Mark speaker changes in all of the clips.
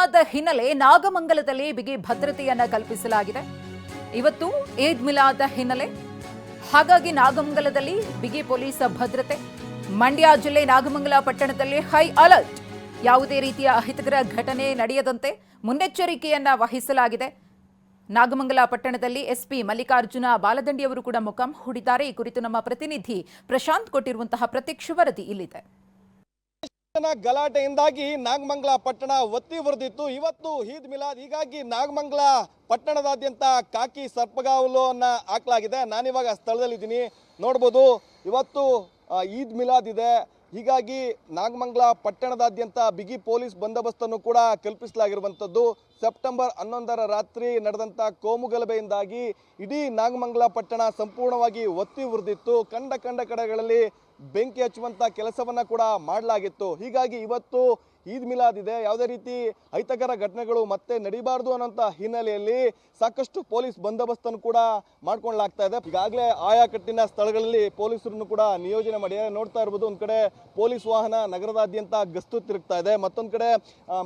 Speaker 1: ಮಿಲಾದ್ ಹಿನ್ನೆಲೆ ನಾಗಮಂಗಲದಲ್ಲಿ ಬಿಗಿ ಭದ್ರತೆಯನ್ನ ಕಲ್ಪಿಸಲಾಗಿದೆ. ಇವತ್ತು ಈದ್ ಮಿಲಾದ ಹಿನ್ನೆಲೆ. ಹಾಗಾಗಿ ನಾಗಮಂಗಲದಲ್ಲಿ ಬಿಗಿ ಪೊಲೀಸ್ ಭದ್ರತೆ. ಮಂಡ್ಯ ಜಿಲ್ಲೆ ನಾಗಮಂಗಲ ಪಟ್ಟಣದಲ್ಲಿ ಹೈ ಅಲರ್ಟ್. ಯಾವುದೇ ರೀತಿಯ ಅಹಿತಕರ ಘಟನೆ ನಡೆಯದಂತೆ ಮುನ್ನೆಚ್ಚರಿಕೆಯನ್ನ ವಹಿಸಲಾಗಿದೆ. ನಾಗಮಂಗಲ ಪಟ್ಟಣದಲ್ಲಿ ಎಸ್ಪಿ ಮಲ್ಲಿಕಾರ್ಜುನ ಬಾಲದಂಡಿಯವರು ಕೂಡ ಮುಖಂ ಹೂಡಿದ್ದಾರೆ. ಈ ಕುರಿತು ನಮ್ಮ ಪ್ರತಿನಿಧಿ ಪ್ರಶಾಂತ್ ಕೊಟ್ಟಿರುವಂತಹ ಪ್ರತ್ಯಕ್ಷ ವರದಿ ಇಲ್ಲಿದೆ.
Speaker 2: ಗಲಾಟೆಯಿಂದಾಗಿ ನಾಗಮಂಗಲ ಪಟ್ಟಣ ಒತ್ತಿ ಹೊರದಿತ್ತು ಇವತ್ತು ಈದ್ ಮಿಲಾದ್. ಹೀಗಾಗಿ ನಾಗಮಂಗಲ ಪಟ್ಟಣದಾದ್ಯಂತ ಕಾಕಿ ಸರ್ಪಗಾವಲನ್ನ ಹಾಕಲಾಗಿದೆ. ನಾನಿವಾಗ ಸ್ಥಳದಲ್ಲಿದ್ದೀನಿ. ನೋಡ್ಬೋದು, ಇವತ್ತು ಈದ್ ಮಿಲಾದ್ ಇದೆ. ಹೀಗಾಗಿ ನಾಗಮಂಗಲ ಪಟ್ಟಣದಾದ್ಯಂತ ಬಿಗಿ ಪೊಲೀಸ್ ಬಂದೋಬಸ್ತನ್ನು ಕೂಡ ಕಲ್ಪಿಸಲಾಗಿರುವಂಥದ್ದು. ಸೆಪ್ಟೆಂಬರ್ ಹನ್ನೊಂದರ ರಾತ್ರಿ ನಡೆದಂಥ ಕೋಮುಗಲಭೆಯಿಂದಾಗಿ ಇಡೀ ನಾಗಮಂಗಲ ಪಟ್ಟಣ ಸಂಪೂರ್ಣವಾಗಿ ಒತ್ತಿ ಉರಿದಿತ್ತು ಕಂಡ ಕಂಡ ಕಡೆಗಳಲ್ಲಿ ಬೆಂಕಿ ಹಚ್ಚುವಂತ ಕೆಲಸವನ್ನ ಕೂಡ ಮಾಡಲಾಗಿತ್ತು. ಹೀಗಾಗಿ ಇವತ್ತು ಈದ್ ಮಿಲಾದ್ ಇದೆ. ಯಾವುದೇ ರೀತಿ ಅಹಿತಕರ ಘಟನೆಗಳು ಮತ್ತೆ ನಡೀಬಾರ್ದು ಅನ್ನೋಂಥ ಹಿನ್ನೆಲೆಯಲ್ಲಿ ಸಾಕಷ್ಟು ಪೊಲೀಸ್ ಬಂದೋಬಸ್ತನ್ನು ಕೂಡ ಮಾಡ್ಕೊಳ್ಳಲಾಗ್ತಾ ಇದೆ. ಈಗಾಗಲೇ ಆಯಾ ಕಟ್ಟಿನ ಸ್ಥಳಗಳಲ್ಲಿ ಪೊಲೀಸರನ್ನು ಕೂಡ ನಿಯೋಜನೆ ಮಾಡಿ. ನೋಡ್ತಾ ಇರ್ಬೋದು, ಒಂದು ಕಡೆ ಪೊಲೀಸ್ ವಾಹನ ನಗರದಾದ್ಯಂತ ಗಸ್ತು ತಿರುಗ್ತಾ ಇದೆ. ಮತ್ತೊಂದು ಕಡೆ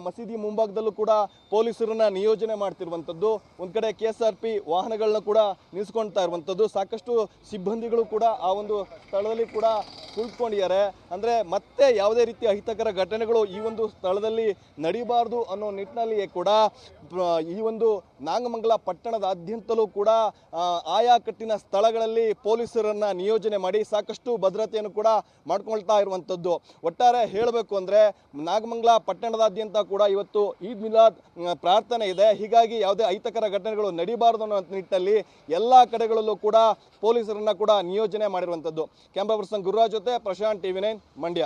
Speaker 2: ಮಸೀದಿ ಮುಂಭಾಗದಲ್ಲೂ ಕೂಡ ಪೊಲೀಸರನ್ನ ನಿಯೋಜನೆ ಮಾಡ್ತಿರುವಂಥದ್ದು. ಒಂದು ಕಡೆ ಕೆ ಎಸ್ ಆರ್ ಪಿ ವಾಹನಗಳನ್ನ ಕೂಡ ನಿಲ್ಸ್ಕೊಳ್ತಾ ಇರುವಂಥದ್ದು. ಸಾಕಷ್ಟು ಸಿಬ್ಬಂದಿಗಳು ಕೂಡ ಆ ಒಂದು ಸ್ಥಳದಲ್ಲಿ ಕೂಡ ಕುಳಿತುಕೊಂಡಿದ್ದಾರೆ ಅಂದ್ರೆ ಮತ್ತೆ ಯಾವುದೇ ರೀತಿಯ ಅಹಿತಕರ ಘಟನೆಗಳು ಈ ಒಂದು ಸ್ಥಳದಲ್ಲಿ ನಡೀಬಾರ್ದು ಅನ್ನೋ ನಿಟ್ಟಿನಲ್ಲಿಯೇ ಕೂಡ ಈ ಒಂದು ನಾಗಮಂಗಲ ಪಟ್ಟಣದಾದ್ಯಂತಲೂ ಕೂಡ ಆಯಾ ಕಟ್ಟಿನ ಸ್ಥಳಗಳಲ್ಲಿ ಪೊಲೀಸರನ್ನ ನಿಯೋಜನೆ ಮಾಡಿ ಸಾಕಷ್ಟು ಭದ್ರತೆಯನ್ನು ಕೂಡ ಮಾಡ್ಕೊಳ್ತಾ ಇರುವಂಥದ್ದು. ಒಟ್ಟಾರೆ ಹೇಳಬೇಕು ಅಂದ್ರೆ, ನಾಗಮಂಗಲ ಪಟ್ಟಣದಾದ್ಯಂತ ಕೂಡ ಇವತ್ತು ಈದ್ ಮಿಲಾದ್ ಪ್ರಾರ್ಥನೆ ಇದೆ. ಹೀಗಾಗಿ ಯಾವುದೇ ಅಹಿತಕರ ಘಟನೆಗಳು ನಡೀಬಾರದು ಅನ್ನೋ ನಿಟ್ಟಲ್ಲಿ ಎಲ್ಲ ಕಡೆಗಳಲ್ಲೂ ಕೂಡ ಪೊಲೀಸರನ್ನ ಕೂಡ ನಿಯೋಜನೆ ಮಾಡಿರುವಂಥದ್ದು. ಕ್ಯಾಮ್ರಾ ಪರ್ಸನ್ ಗುರುರಾಜ್ ಜೊತೆ ಪ್ರಶಾಂತ್ ಟಿವಿ ನೈನ್ ಮಂಡ್ಯ.